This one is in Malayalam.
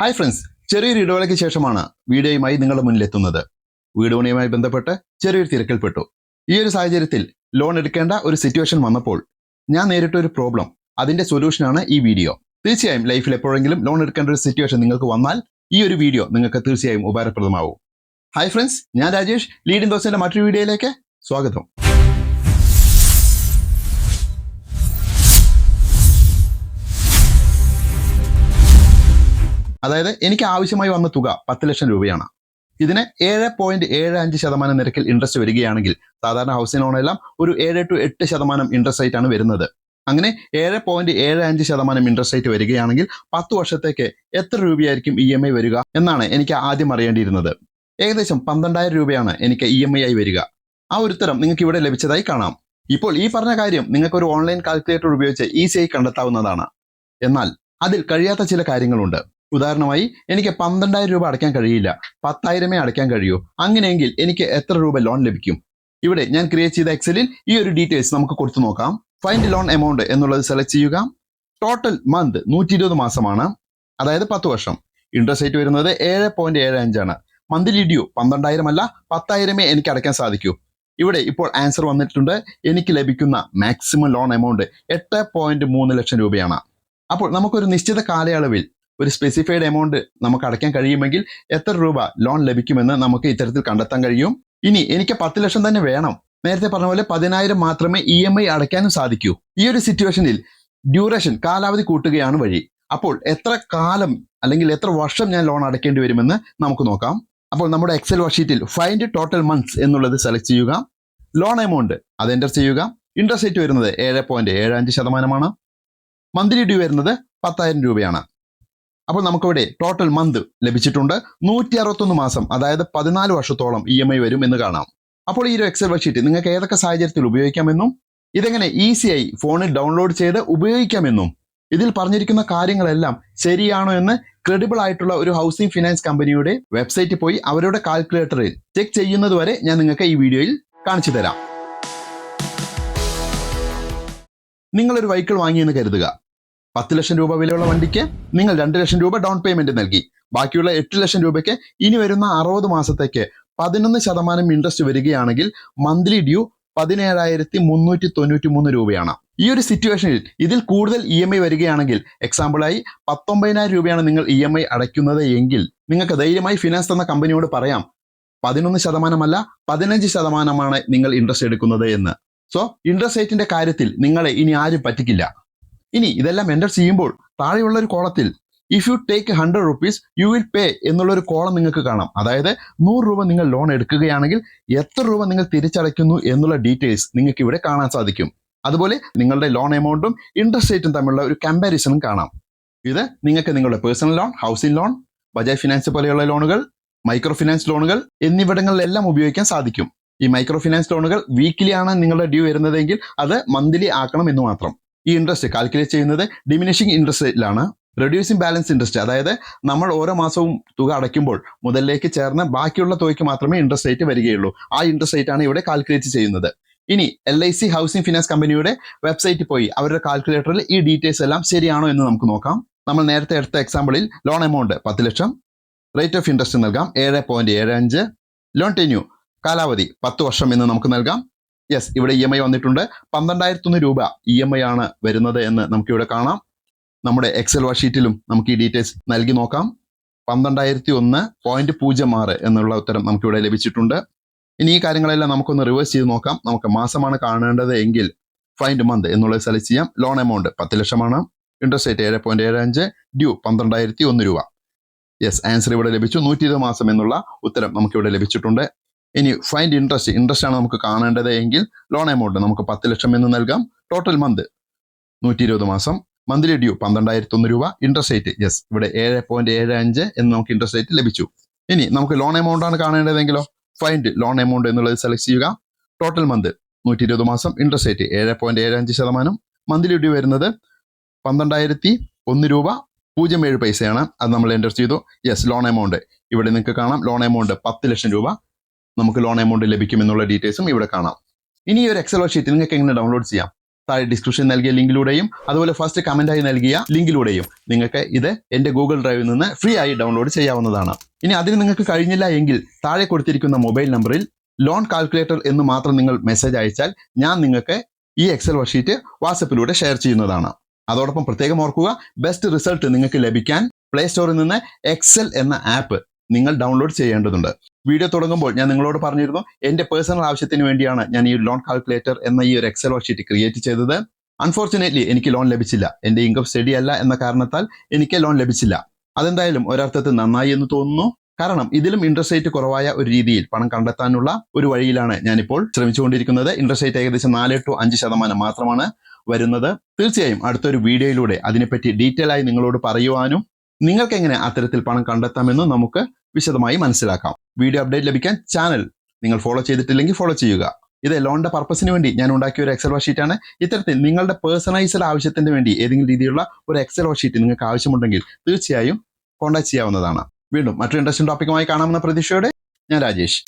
ഹായ് ഫ്രണ്ട്സ് ചെറിയൊരു ഇടവേളയ്ക്ക് ശേഷമാണ് വീഡിയോയുമായി നിങ്ങളുടെ മുന്നിലെത്തുന്നത്. വീട് പണിയുമായി ബന്ധപ്പെട്ട് ചെറിയൊരു തിരക്കിൽപ്പെട്ടു. ഈ ഒരു സാഹചര്യത്തിൽ ലോൺ എടുക്കേണ്ട ഒരു സിറ്റുവേഷൻ വന്നപ്പോൾ ഞാൻ നേരിട്ട ഒരു പ്രോബ്ലം അതിന്റെ സൊല്യൂഷനാണ് ഈ വീഡിയോ തീർച്ചയായും ലൈഫിൽ എപ്പോഴെങ്കിലും ലോൺ എടുക്കേണ്ട ഒരു സിറ്റുവേഷൻ നിങ്ങൾക്ക് വന്നാൽ ഈ ഒരു വീഡിയോ നിങ്ങൾക്ക് തീർച്ചയായും ഉപകാരപ്രദമാവും. ഹായ് ഫ്രണ്ട്സ് ഞാൻ രാജേഷ് ലീഡിൻ ദോസിന്റെ മറ്റൊരു വീഡിയോയിലേക്ക് സ്വാഗതം. അതായത് എനിക്ക് ആവശ്യമായി വന്ന തുക പത്ത് ലക്ഷം രൂപയാണ്. ഇതിന് ഏഴ് പോയിന്റ് ഏഴ് അഞ്ച് ശതമാനം നിരക്കിൽ ഇൻട്രസ്റ്റ് വരികയാണെങ്കിൽ സാധാരണ ഹൗസിംഗ് ലോണെല്ലാം ഒരു ഏഴ് ടു എട്ട് ശതമാനം ഇൻട്രസ്റ്റ് റേറ്റ് ആണ് വരുന്നത്. അങ്ങനെ ഏഴ് പോയിന്റ് ഏഴ് അഞ്ച് ശതമാനം ഇൻട്രസ്റ്റ് റേറ്റ് വരികയാണെങ്കിൽ പത്ത് വർഷത്തേക്ക് എത്ര രൂപയായിരിക്കും ഇ എം ഐ വരിക എന്നാണ് എനിക്ക് ആദ്യം അറിയേണ്ടിയിരുന്നത്. ഏകദേശം പന്ത്രണ്ടായിരം രൂപയാണ് എനിക്ക് ഇ എം ഐ ആയി വരിക. ആ ഉത്തരം നിങ്ങൾക്ക് ഇവിടെ ലഭിച്ചതായി കാണാം. ഇപ്പോൾ ഈ പറഞ്ഞ കാര്യം നിങ്ങൾക്ക് ഒരു ഓൺലൈൻ കാൽക്കുലേറ്റർ ഉപയോഗിച്ച് ഈസിയായി കണ്ടെത്താവുന്നതാണ്. എന്നാൽ അതിൽ കഴിയാത്ത ചില കാര്യങ്ങളുണ്ട്. ഉദാഹരണമായി എനിക്ക് പന്ത്രണ്ടായിരം രൂപ അടയ്ക്കാൻ കഴിയില്ല. പത്തായിരമേ അടയ്ക്കാൻ കഴിയൂ. അങ്ങനെയെങ്കിൽ എനിക്ക് എത്ര രൂപ ലോൺ ലഭിക്കും? ഇവിടെ ഞാൻ ക്രിയേറ്റ് ചെയ്ത എക്സലിൽ ഈ ഒരു ഡീറ്റെയിൽസ് നമുക്ക് കൊടുത്തു നോക്കാം. ഫൈൻഡ് ലോൺ എമൗണ്ട് എന്നുള്ളത് സെലക്ട് ചെയ്യുക. ടോട്ടൽ മന്ത് നൂറ്റി ഇരുപത് മാസമാണ്. അതായത് പത്ത് വർഷം. ഇൻട്രസ്റ്റ് റേറ്റ് വരുന്നത് ഏഴ് പോയിന്റ് ഏഴ് അഞ്ചാണ് മന്ത്ലി ഡ്യൂ പന്ത്രണ്ടായിരം അല്ല പത്തായിരമേ എനിക്ക് അടയ്ക്കാൻ സാധിക്കൂ. ഇവിടെ ഇപ്പോൾ ആൻസർ വന്നിട്ടുണ്ട്. എനിക്ക് ലഭിക്കുന്ന മാക്സിമം ലോൺ എമൗണ്ട് എട്ട് പോയിന്റ് മൂന്ന് ലക്ഷം രൂപയാണ്. അപ്പോൾ നമുക്കൊരു നിശ്ചിത കാലയളവിൽ ഒരു സ്പെസിഫൈഡ് എമൗണ്ട് നമുക്ക് അടയ്ക്കാൻ കഴിയുമെങ്കിൽ എത്ര രൂപ ലോൺ ലഭിക്കുമെന്ന് നമുക്ക് ഇത്തരത്തിൽ കണ്ടെത്താൻ കഴിയും. ഇനി എനിക്ക് പത്ത് ലക്ഷം തന്നെ വേണം. നേരത്തെ പറഞ്ഞ പോലെ പതിനായിരം മാത്രമേ ഇ എം ഐ അടയ്ക്കാനും സാധിക്കൂ. ഈ ഒരു സിറ്റുവേഷനിൽ ഡ്യൂറേഷൻ കാലാവധി കൂട്ടുകയാണ് വഴി. അപ്പോൾ എത്ര കാലം അല്ലെങ്കിൽ എത്ര വർഷം ഞാൻ ലോൺ അടയ്ക്കേണ്ടി വരുമെന്ന് നമുക്ക് നോക്കാം. അപ്പോൾ നമ്മുടെ എക്സൽ വർഷീറ്റിൽ ഫൈൻഡ് ടോട്ടൽ മന്ത്സ് എന്നുള്ളത് സെലക്ട് ചെയ്യുക. ലോൺ എമൗണ്ട് അത് എന്റർ ചെയ്യുക. ഇൻട്രസ്റ്റ് റേറ്റ് വരുന്നത് ഏഴ് പോയിന്റ് ഏഴ് അഞ്ച് ശതമാനമാണ്. മന്ത്ലി ഡ്യൂ വരുന്നത് പത്തായിരം രൂപയാണ്. അപ്പോൾ നമുക്കിവിടെ ടോട്ടൽ മന്ത് ലഭിച്ചിട്ടുണ്ട്. നൂറ്റി അറുപത്തൊന്ന് മാസം അതായത് പതിനാല് വർഷത്തോളം ഇ എം ഐ വരും എന്ന് കാണാം. അപ്പോൾ ഈ ഒരു എക്സൽ ഷീറ്റ് നിങ്ങൾക്ക് ഏതൊക്കെ സാഹചര്യത്തിൽ ഉപയോഗിക്കാമെന്നും ഇതെങ്ങനെ ഈസിയായി ഫോണിൽ ഡൗൺലോഡ് ചെയ്ത് ഉപയോഗിക്കാമെന്നും ഇതിൽ പറഞ്ഞിരിക്കുന്ന കാര്യങ്ങളെല്ലാം ശരിയാണോ എന്ന് ക്രെഡിബിൾ ആയിട്ടുള്ള ഒരു ഹൗസിംഗ് ഫിനാൻസ് കമ്പനിയുടെ വെബ്സൈറ്റിൽ പോയി അവരുടെ കാൽക്കുലേറ്ററിൽ ചെക്ക് ചെയ്യുന്നത് വരെ ഞാൻ നിങ്ങൾക്ക് ഈ വീഡിയോയിൽ കാണിച്ചു തരാം. നിങ്ങളൊരു വെഹിക്കിൾ വാങ്ങിയെന്ന് കരുതുക. പത്ത് ലക്ഷം രൂപ വിലയുള്ള വണ്ടിക്ക് നിങ്ങൾ രണ്ട് ലക്ഷം രൂപ ഡൗൺ പേയ്മെന്റ് നൽകി. ബാക്കിയുള്ള എട്ട് ലക്ഷം രൂപയ്ക്ക് ഇനി വരുന്ന അറുപത് മാസത്തേക്ക് പതിനൊന്ന് ശതമാനം ഇൻട്രസ്റ്റ് വരികയാണെങ്കിൽ മന്ത്ലി ഡ്യൂ പതിനേഴായിരത്തി മുന്നൂറ്റി തൊണ്ണൂറ്റി മൂന്ന് രൂപയാണ്. ഈ ഒരു സിറ്റുവേഷനിൽ ഇതിൽ കൂടുതൽ ഇ എം ഐ വരികയാണെങ്കിൽ എക്സാമ്പിളായി പത്തൊമ്പതിനായിരം രൂപയാണ് നിങ്ങൾ ഇ എം ഐ അടയ്ക്കുന്നത് എങ്കിൽ നിങ്ങൾക്ക് ധൈര്യമായി ഫിനാൻസ് തന്ന കമ്പനിയോട് പറയാം. പതിനൊന്ന് ശതമാനമല്ല പതിനഞ്ച് ശതമാനമാണ് നിങ്ങൾ ഇൻട്രസ്റ്റ് എടുക്കുന്നത് എന്ന്. സോ ഇൻട്രസ്റ്റ് റേറ്റിന്റെ കാര്യത്തിൽ നിങ്ങളെ ഇനി ആരും പറ്റിക്കില്ല. ഇനി ഇതെല്ലാം എന്റർ ചെയ്യുമ്പോൾ താഴെയുള്ള ഒരു കോളത്തിൽ if you take hundred rupees you will pay എന്നുള്ള ഒരു കോളം നിങ്ങൾക്ക് കാണാം. അതായത് നൂറ് രൂപ നിങ്ങൾ ലോൺ എടുക്കുകയാണെങ്കിൽ എത്ര രൂപ നിങ്ങൾ തിരിച്ചടയ്ക്കുന്നു എന്നുള്ള ഡീറ്റെയിൽസ് നിങ്ങൾക്ക് ഇവിടെ കാണാൻ സാധിക്കും. അതുപോലെ നിങ്ങളുടെ ലോൺ എമൗണ്ടും ഇൻട്രസ്റ്റ് റേറ്റും തമ്മിലുള്ള ഒരു കമ്പാരിസണും കാണാം. ഇത് നിങ്ങൾക്ക് നിങ്ങളുടെ personal loan housing loan Bajaj finance പോലെയുള്ള ലോണുകൾ മൈക്രോ ഫിനാൻസ് ലോണുകൾ എന്നിവിടങ്ങളിലെല്ലാം ഉപയോഗിക്കാൻ സാധിക്കും. ഈ മൈക്രോ ഫിനാൻസ് ലോണുകൾ വീക്കിലി ആണ് നിങ്ങളുടെ ഡ്യൂ വരുന്നതെങ്കിൽ അത് മന്ത്ലി ആക്കണം എന്ന് മാത്രം. ഈ ഇൻട്രസ്റ്റ് കാൽക്കുലേറ്റ് ചെയ്യുന്നത് ഡിമിനിഷിംഗ് ഇൻട്രസ്റ്റ് റേറ്റിലാണ് റെഡ്യൂസിംഗ് ബാലൻസ് ഇൻട്രസ്റ്റ് അതായത് നമ്മൾ ഓരോ മാസവും തുക അടയ്ക്കുമ്പോൾ മുതലിലേക്ക് ചേർന്ന് ബാക്കിയുള്ള തുകയ്ക്ക് മാത്രമേ ഇൻട്രസ്റ്റ് റേറ്റ് വരികയുള്ളൂ. ആ ഇൻട്രസ്റ്റ് റേറ്റ് ആണ് ഇവിടെ കാൽക്കുലേറ്റ് ചെയ്യുന്നത്. ഇനി L I C housing finance കമ്പനിയുടെ വെബ്സൈറ്റിൽ പോയി. അവരുടെ കാൽക്കുലേറ്ററിൽ ഈ ഡീറ്റെയിൽസ് എല്ലാം ശരിയാണോ എന്ന് നമുക്ക് നോക്കാം. നമ്മൾ നേരത്തെ എടുത്ത എക്സാമ്പിളിൽ ലോൺ എമൗണ്ട് പത്ത് ലക്ഷം റേറ്റ് ഓഫ് ഇൻട്രസ്റ്റ് നൽകാം. ഏഴ് പോയിന്റ് ഏഴ് അഞ്ച്. ലോൺ ടെന്യൂ കാലാവധി പത്ത് വർഷം എന്ന് നമുക്ക് നൽകാം. യെസ് ഇവിടെ ഇ എം ഐ വന്നിട്ടുണ്ട്. പന്ത്രണ്ടായിരത്തൊന്ന് രൂപ ഇ എം ഐ ആണ് വരുന്നത് എന്ന് നമുക്ക് ഇവിടെ കാണാം. നമ്മുടെ എക്സൽ വർഷീറ്റിലും നമുക്ക് ഈ ഡീറ്റെയിൽസ് നൽകി നോക്കാം. പന്ത്രണ്ടായിരത്തി ഒന്ന് പോയിന്റ് പൂജ്യം ആറ് എന്നുള്ള ഉത്തരം നമുക്കിവിടെ ലഭിച്ചിട്ടുണ്ട്. ഇനി ഈ കാര്യങ്ങളെല്ലാം നമുക്കൊന്ന് റിവേഴ്സ് ചെയ്ത് നോക്കാം. നമുക്ക് മാസമാണ് കാണേണ്ടത് എങ്കിൽ ഫൈൻഡ് മന്ത് എന്നുള്ളത് സെലക്ട് ചെയ്യാം. ലോൺ എമൗണ്ട് പത്ത് ലക്ഷമാണ്. ഇൻട്രസ്റ്റ് റേറ്റ് ഏഴ് പോയിന്റ് ഏഴ് അഞ്ച് ഡ്യൂ പന്ത്രണ്ടായിരത്തി ഒന്ന് രൂപ. യെസ് ആൻസർ ഇവിടെ ലഭിച്ചു. നൂറ്റി ഇരുപത് മാസം എന്നുള്ള ഉത്തരം നമുക്കിവിടെ ലഭിച്ചിട്ടുണ്ട്. ഇനി ഫൈൻഡ് ഇൻട്രസ്റ്റ് ഇൻട്രസ്റ്റ് ആണ് നമുക്ക് കാണേണ്ടത് എങ്കിൽ ലോൺ എമൗണ്ട് നമുക്ക് പത്ത് ലക്ഷം എന്ന് നൽകാം. ടോട്ടൽ മന്ത് നൂറ്റി ഇരുപത് മാസം. മന്ത്ലി ഡ്യൂ പന്ത്രണ്ടായിരത്തി ഒന്ന് രൂപ. ഇൻട്രസ്റ്റ് റേറ്റ് യെസ് ഇവിടെ ഏഴ് പോയിന്റ് ഏഴ് അഞ്ച് എന്ന് നമുക്ക് ഇൻട്രസ്റ്റ് റേറ്റ് ലഭിച്ചു. ഇനി നമുക്ക് ലോൺ എമൗണ്ട് ആണ് കാണേണ്ടതെങ്കിലോ ഫൈൻഡ് ലോൺ എമൗണ്ട് എന്നുള്ളത് സെലക്ട് ചെയ്യുക. ടോട്ടൽ മന്ത് നൂറ്റി ഇരുപത് മാസം. ഇൻട്രസ്റ്റ് റേറ്റ് ഏഴ് പോയിന്റ് ഏഴ് അഞ്ച് ശതമാനം. മന്ത്ലി ഡ്യൂ വരുന്നത് പന്ത്രണ്ടായിരത്തി ഒന്ന് രൂപ. പൂജ്യം ഏഴ് പൈസയാണ്. അത് നമ്മൾ എന്റർ ചെയ്തു. യെസ് ലോൺ എമൗണ്ട് ഇവിടെ നിങ്ങൾക്ക് കാണാം. ലോൺ എമൗണ്ട് പത്ത് ലക്ഷം രൂപ. നമുക്ക് ലോൺ എമൗണ്ട് ലഭിക്കും എന്നുള്ള ഡീറ്റെയിൽസും ഇവിടെ കാണാം. ഇനി ഈ ഒരു എക്സൽ ഷീറ്റ് നിങ്ങൾക്ക് എങ്ങനെ ഡൗൺലോഡ് ചെയ്യാം? താഴെ ഡിസ്ക്രിപ്ഷൻ നൽകിയ ലിങ്കിലൂടെയും അതുപോലെ ഫസ്റ്റ് കമന്റായി നൽകിയ ലിങ്കിലൂടെയും നിങ്ങൾക്ക് ഇത് എന്റെ ഗൂഗിൾ ഡ്രൈവിൽ നിന്ന് ഫ്രീ ആയി ഡൗൺലോഡ് ചെയ്യാവുന്നതാണ്. ഇനി അതിന് നിങ്ങൾക്ക് കഴിഞ്ഞില്ല എങ്കിൽ താഴെ കൊടുത്തിരിക്കുന്ന മൊബൈൽ നമ്പറിൽ ലോൺ കാൽക്കുലേറ്റർ എന്ന് മാത്രം നിങ്ങൾ മെസ്സേജ് അയച്ചാൽ ഞാൻ നിങ്ങൾക്ക് ഈ എക്സൽ വർഷീറ്റ് വാട്സപ്പിലൂടെ ഷെയർ ചെയ്യുന്നതാണ്. അതോടൊപ്പം പ്രത്യേകം ഓർക്കുക ബെസ്റ്റ് റിസൾട്ട് നിങ്ങൾക്ക് ലഭിക്കാൻ പ്ലേ സ്റ്റോറിൽ നിന്ന് എക്സൽ എന്ന ആപ്പ് നിങ്ങൾ ഡൗൺലോഡ് ചെയ്യേണ്ടതുണ്ട്. വീഡിയോ തുടങ്ങുമ്പോൾ ഞാൻ നിങ്ങളോട് പറഞ്ഞിരുന്നു എന്റെ പേഴ്സണൽ ആവശ്യത്തിന് വേണ്ടിയാണ് ഞാൻ ഈ ലോൺ കാൽക്കുലേറ്റർ എന്ന ഈ ഒരു എക്സൽ വർഷീറ്റ് ക്രിയേറ്റ് ചെയ്തത്. അൺഫോർച്ചുനേറ്റ്ലി എനിക്ക് ലോൺ ലഭിച്ചില്ല. എന്റെ ഇൻകം സ്റ്റഡി അല്ല എന്ന കാരണത്താൽ എനിക്ക് ലോൺ ലഭിച്ചില്ല. അതെന്തായാലും ഒരർത്ഥത്തിൽ നന്നായി എന്ന് തോന്നുന്നു. കാരണം ഇതിലും ഇൻട്രസ്റ്റ് റേറ്റ് കുറവായ ഒരു രീതിയിൽ പണം കണ്ടെത്താനുള്ള ഒരു വഴിയിലാണ് ഞാനിപ്പോൾ ശ്രമിച്ചുകൊണ്ടിരിക്കുന്നത്. ഇൻട്രസ്റ്റ് റേറ്റ് ഏകദേശം നാല് ടു അഞ്ച് ശതമാനം മാത്രമാണ് വരുന്നത്. തീർച്ചയായും അടുത്തൊരു വീഡിയോയിലൂടെ അതിനെപ്പറ്റി ഡീറ്റെയിൽ ആയി നിങ്ങളോട് പറയുവാനും നിങ്ങൾക്ക് എങ്ങനെ അത്തരത്തിൽ പണം കണ്ടെത്താമെന്നും നമുക്ക് വിശദമായി മനസ്സിലാക്കാം. വീഡിയോ അപ്ഡേറ്റ് ലഭിക്കാൻ ചാനൽ നിങ്ങൾ ഫോളോ ചെയ്തിട്ടില്ലെങ്കിൽ ഫോളോ ചെയ്യുക. ഇത് ലോണിന്റെ പർപ്പസിന് വേണ്ടി ഞാൻ ഉണ്ടാക്കിയ ഒരു എക്സൽ വർഷീറ്റാണ് ഇത്തരത്തിൽ നിങ്ങളുടെ പേഴ്സണലൈസ്ഡ് ആവശ്യത്തിന് വേണ്ടി ഏതെങ്കിലും രീതിയിലുള്ള ഒരു എക്സൽ വർഷീറ്റ് നിങ്ങൾക്ക് ആവശ്യമുണ്ടെങ്കിൽ തീർച്ചയായും കോൺടാക്ട് ചെയ്യാവുന്നതാണ്. വീണ്ടും മറ്റൊരു ഇൻട്രസ്റ്റിംഗ് ടോപ്പിക്കുമായി കാണാമെന്ന പ്രതീക്ഷയോടെ ഞാൻ രാജേഷ്.